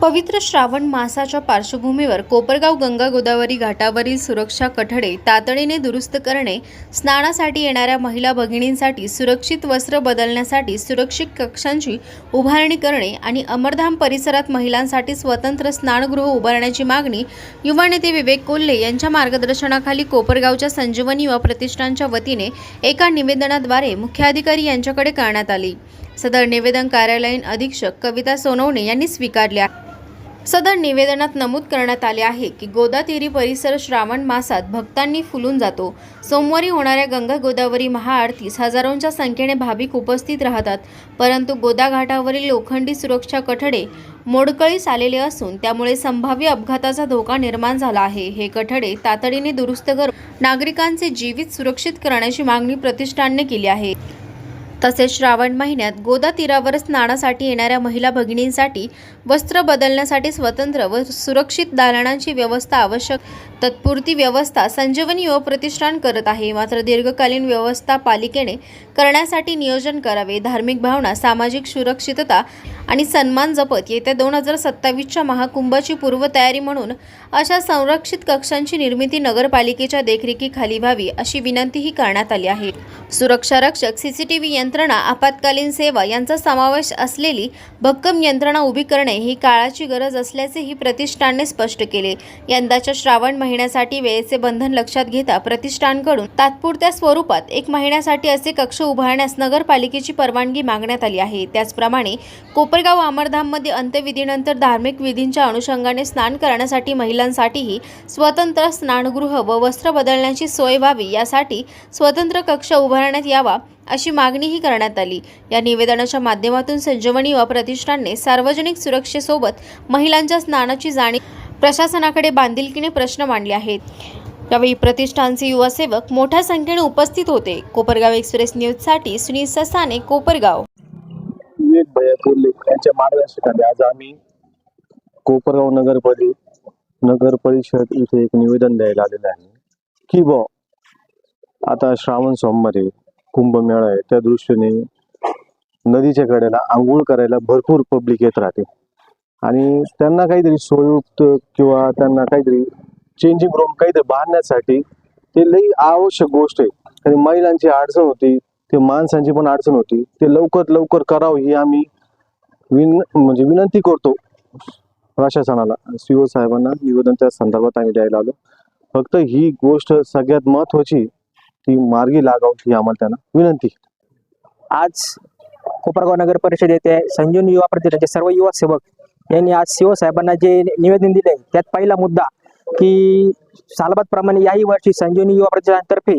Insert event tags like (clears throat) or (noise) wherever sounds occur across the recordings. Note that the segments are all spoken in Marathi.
पवित्र श्रावण मासाच्या पार्श्वभूमीवर कोपरगाव गंगा गोदावरी घाटावरील सुरक्षा कठडे तातडीने दुरुस्त करणे स्नानासाठी येणाऱ्या महिला भगिनींसाठी सुरक्षित वस्त्र बदलण्यासाठी सुरक्षित कक्षांची उभारणी करणे आणि अमरधाम परिसरात महिलांसाठी स्वतंत्र स्नानगृह उभारण्याची मागणी युवा नेते विवेक कोल्हे यांच्या मार्गदर्शनाखाली कोपरगावच्या संजीवनी युवा प्रतिष्ठानच्या वतीने एका निवेदनाद्वारे मुख्याधिकारी यांच्याकडे करण्यात आली. सदर निवेदन कार्यालयीन अधीक्षक कविता सोनवणे यांनी स्वीकारले सदर निवेदनात नमूद करण्यात आले आहे की गोदातेरी परिसर श्रावण मासात भक्तांनी फुलून जातो. सोमवारी होणाऱ्या गंगा गोदावरी महाआरतीस हजारोंच्या संख्येने भाविक उपस्थित राहतात. परंतु गोदाघाटावरील लोखंडी सुरक्षा कठडे मोडकळीस आलेले असून त्यामुळे संभाव्य अपघाताचा धोका निर्माण झाला आहे. हे कठडे तातडीने दुरुस्त करून नागरिकांचे जीवित सुरक्षित करण्याची मागणी प्रतिष्ठानने केली आहे. तसेच श्रावण महिन्यात गोदा तीरावर स्नानासाठी येणाऱ्या महिला भगिनींसाठी वस्त्र बदलण्यासाठी स्वतंत्र व सुरक्षित दालनांची व्यवस्था आवश्यक. तत्पुरती व्यवस्था संजीवनी युवा प्रतिष्ठान करत आहे. मात्र दीर्घकालीन व्यवस्था पालिकेने करण्यासाठी नियोजन करावे. धार्मिक भावना सामाजिक सुरक्षितता आणि सन्मान जपत येत्या दोन हजार सत्तावीसच्या महाकुंभाची पूर्वतयारी म्हणून अशा संरक्षित कक्षांची निर्मिती नगरपालिकेच्या देखरेखीखाली व्हावी अशी विनंतीही करण्यात आली आहे. सुरक्षा रक्षक सीसीटीव्ही यंत्रणा आपत्कालीन सेवा यांचा समावेश असलेली भक्कम यंत्रणा उभी करणे ही काळाची गरज असल्याचेही प्रतिष्ठानने स्पष्ट केले. यंदाच्या श्रावण महिन्यासाठी वेळेचे बंधन लक्षात घेता प्रतिष्ठानकडून तात्पुरत्या स्वरूपात एक महिन्यासाठी असे कक्ष उभारण्यास नगरपालिकेची परवानगी मागण्यात आली आहे. त्याचप्रमाणे कोपरगाव अमरधाममध्ये अंत्यविधीनंतर धार्मिक विधींच्या अनुषंगाने स्नान करण्यासाठी महिलांसाठीही स्वतंत्र स्नानगृह व वस्त्र बदलण्याची सोय व्हावी यासाठी स्वतंत्र कक्ष उभारण्यात यावा अशी मागणीही करण्यात आली. या निवेदनाच्या माध्यमातून संजीवनी युवा प्रतिष्ठानने सार्वजनिक सुरक्षेसोबत महिलांच्या स्नानाची जाणीव प्रशासनाकडे बांधिलकीने प्रश्न मांडले आहेत. यावेळी प्रतिष्ठानचे युवा सेवक मोठ्या संख्येने उपस्थित होते. कोपरगाव एक्सप्रेस न्यूजसाठी सुनील ससाने कोपरगाव. यांच्या मार्गदर्शनाखाली आज आम्ही कोपरगाव नगर परि नगर परिषद इथे एक निवेदन द्यायला आलेलं आहे की ब आता श्रावण सोमवारी कुंभमेळा आहे त्या दृष्टीने नदीच्या कडेला आंघोळ करायला भरपूर पब्लिक येत राहते. आणि त्यांना काहीतरी सोयुक्त किंवा त्यांना काहीतरी चेंजिंग रूम काहीतरी बांधण्यासाठी ते लई आवश्यक गोष्ट आहे. आणि महिलांची अडचण होती ते माणसांची पण अडचण होती. ते लवकर लवकर करावं ही आम्ही विन म्हणजे विनंती करतो. प्रशासनाला सीओ साहेबांना निवेदन त्या संदर्भात आम्ही द्यायला आलो. फक्त ही गोष्ट सगळ्यात महत्वाची ती मार्गी लागाव ही आम्हाला त्यांना विनंती आज कोपरगाव नगर परिषद येथे संजीवनी युवा प्रतिष्ठानचे सर्व युवा सेवक यांनी आज शिवसाहेबांना जे निवेदन दिले त्यात पहिला मुद्दा की सालबादप्रमाणे याही वर्षी संजीवनी युवा प्रतिष्ठानतर्फे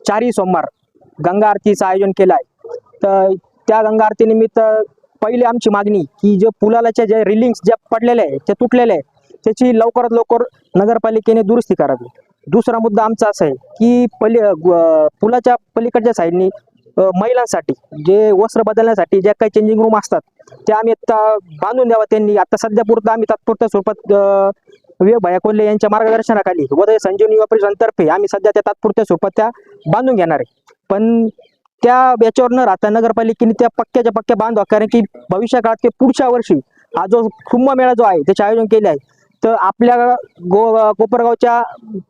चारही सोमवार गंगा आरतीचं आयोजन केलं आहे तर त्या गंगा आरतीनिमित्त पहिली आमची मागणी की जे पुलालाच्या ज्या रिलिंग्स ज्या पडलेले आहे त्या तुटलेले आहे त्याची लवकरात लवकर नगरपालिकेने दुरुस्ती करावी. दुसरा मुद्दा आमचा असा आहे की पली पुलाच्या पलीकडच्या साईडनी महिलांसाठी जे वस्त्र बदलण्यासाठी ज्या काही चेंजिंग रूम असतात त्या आम्ही आता बांधून द्यावा त्यांनी. आता सध्या पुरतं आम्ही तात्पुरत्या स्वरूपात अ, विवेक कोल्हे यांच्या मार्गदर्शनाखाली उदय संजीवनी युवा आम्ही सध्या त्या तात्पुरत्या स्वरूपात त्या बांधून घेणार आहे. पण त्या याच्यावर न राहता नगरपालिकेने त्या पक्क्याच्या पक्क्या बांधवा. कारण की भविष्य काळात पुढच्या वर्षी हा जो कुंभमेळा जो आहे त्याचे आयोजन केले आहे तर आपल्या गो कोपरगावच्या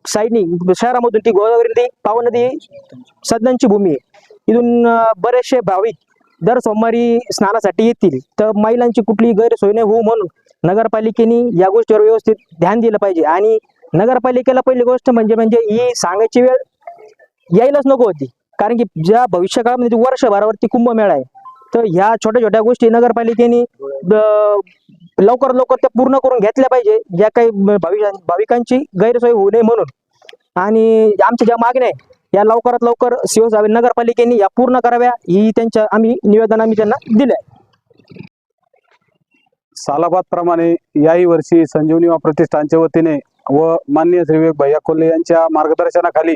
साईडनी शहरामधून ती गोदावरी नदी पावन नदी सदनांची भूमी आहे. इथून बरेचसे भाविक दर सोमवारी स्नानासाठी येतील. तर महिलांची कुठली गैरसोय नाही होऊ म्हणून नगरपालिकेने या गोष्टीवर व्यवस्थित ध्यान दिलं पाहिजे. आणि नगरपालिकेला पहिली गोष्ट म्हणजे म्हणजे ही सांगायची वेळ यायलाच नको होती. कारण की ज्या भविष्यकाळामध्ये वर्षभरावरती कुंभमेळा आहे तर ह्या छोट्या छोट्या गोष्टी नगरपालिकेने लवकर लवकर त्या पूर्ण करून घेतल्या पाहिजे ज्या काही भाविक भाविकांची गैरसोय होऊ नये म्हणून. आणि आमच्या ज्या मागण्या आहे या लवकरात लवकर शिवसाहेब नगरपालिकेने या पूर्ण कराव्या ही त्यांच्या आम्ही निवेदन आम्ही त्यांना दिले सालाबाद प्रमाणे याही वर्षी संजीवनी प्रतिष्ठानच्या वतीने व माननीय श्री विवेक भैया कोल्हे यांच्या मार्गदर्शनाखाली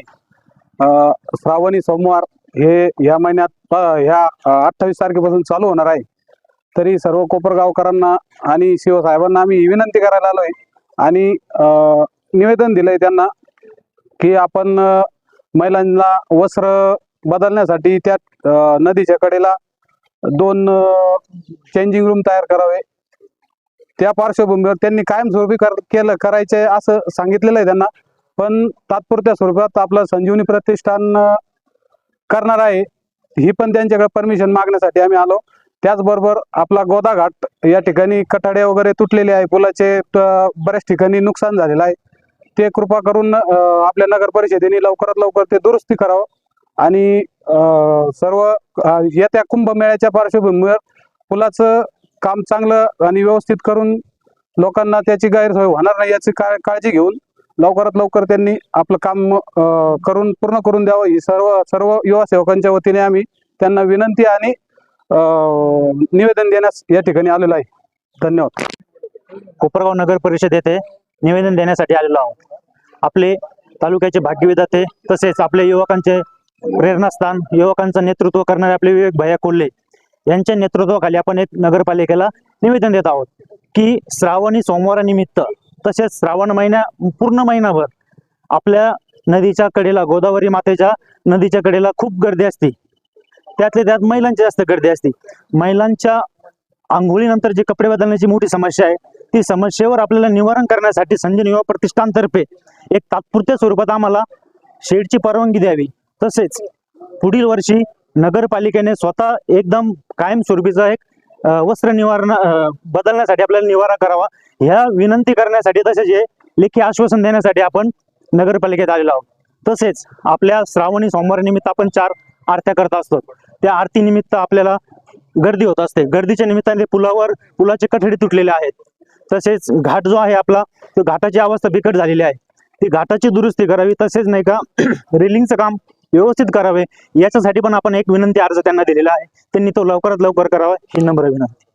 श्रावणी सोमवार हे या महिन्यात ह्या अठ्ठावीस तारखेपासून चालू होणार आहे. तरी सर्व कोपरगावकरांना आणि शिवसाहेबांना आम्ही विनंती करायला आलो आहे आणि निवेदन दिलंय त्यांना की आपण महिलांना वस्त्र बदलण्यासाठी त्या नदीच्या कडेला दोन चेंजिंग रूम तयार करावे. त्या पार्श्वभूमीवर त्यांनी कायमस्वरूपी कर केलं करायचे असं सांगितलेलं आहे त्यांना. पण तात्पुरत्या स्वरूपात आपलं संजीवनी प्रतिष्ठान करणार आहे ही पण त्यांच्याकडे परमिशन मागण्यासाठी आम्ही आलो. त्याचबरोबर आपला गोदाघाट या ठिकाणी कठाडे वगैरे तुटलेले आहे पुलाचे बऱ्याच ठिकाणी नुकसान झालेलं आहे. ते कृपा करून आपल्या नगर परिषदेने लवकरात लवकर ते दुरुस्ती करावं. आणि सर्व येत्या कुंभमेळ्याच्या पार्श्वभूमीवर पुलाचं काम चांगलं आणि व्यवस्थित करून लोकांना त्याची गैरसोय होणार नाही याची का काळजी घेऊन लवकरात लवकर त्यांनी आपलं काम करून पूर्ण करून द्यावं. ही सर्व सर्व युवा सेवकांच्या वतीने आम्ही त्यांना विनंती आणि निवेदन देण्यास या ठिकाणी आलेलो आहे. धन्यवाद. कोपरगाव नगर परिषद येथे निवेदन देण्यासाठी आलेलो आहोत. आपले तालुक्याचे भाग्यविधाते तसेच आपले युवकांचे प्रेरणास्थान युवकांचं नेतृत्व करणारे आपले विवेक भैया कोल्हे यांच्या नेतृत्वाखाली आपण एक नगरपालिकेला निवेदन देत आहोत की श्रावणी सोमवारानिमित्त तसेच श्रावण महिन्या पूर्ण महिनाभर आपल्या नदीच्या कडेला गोदावरी मातेच्या नदीच्या कडेला खूप गर्दी असते. त्यातल्या त्यात महिलांची जास्त गर्दी असते. महिलांच्या आंघोळीनंतर जे कपडे बदलण्याची मोठी समस्या आहे ती समस्येवर आपल्याला निवारण करण्यासाठी संजीवन युवा प्रतिष्ठानतर्फे एक तात्पुरत्या स्वरूपात आम्हाला शेडची परवानगी द्यावी. तसेच पुढील वर्षी नगरपालिकेने स्वतः एकदम कायमस्वरूपीचा एक वस्त्र निवारण बदलण्यासाठी आपल्याला निवारा करावा. ह्या विनंती करण्यासाठी तसेच हे लेखी आश्वासन देण्यासाठी आपण नगरपालिकेत आलेलो आहोत. तसेच आपल्या श्रावणी सोमवारनिमित्त आपण चार आरत्या करत असतो. त्या आरतीनिमित्त आपल्याला गर्दी होत असते. गर्दीच्या निमित्ताने पुलावर पुलाचे कठडे तुटलेले आहेत. तसेच घाट जो आहे आपला तो घाटाची अवस्था बिकट झालेली आहे. ती घाटाची दुरुस्ती करावी तसेच नाही का (clears throat) रेलिंगचं काम व्यवस्थित करावे. याच्यासाठी पण आपण एक विनंती अर्ज त्यांना दिलेला आहे. त्यांनी तो लवकरात लवकर करावा ही नम्र विनंती.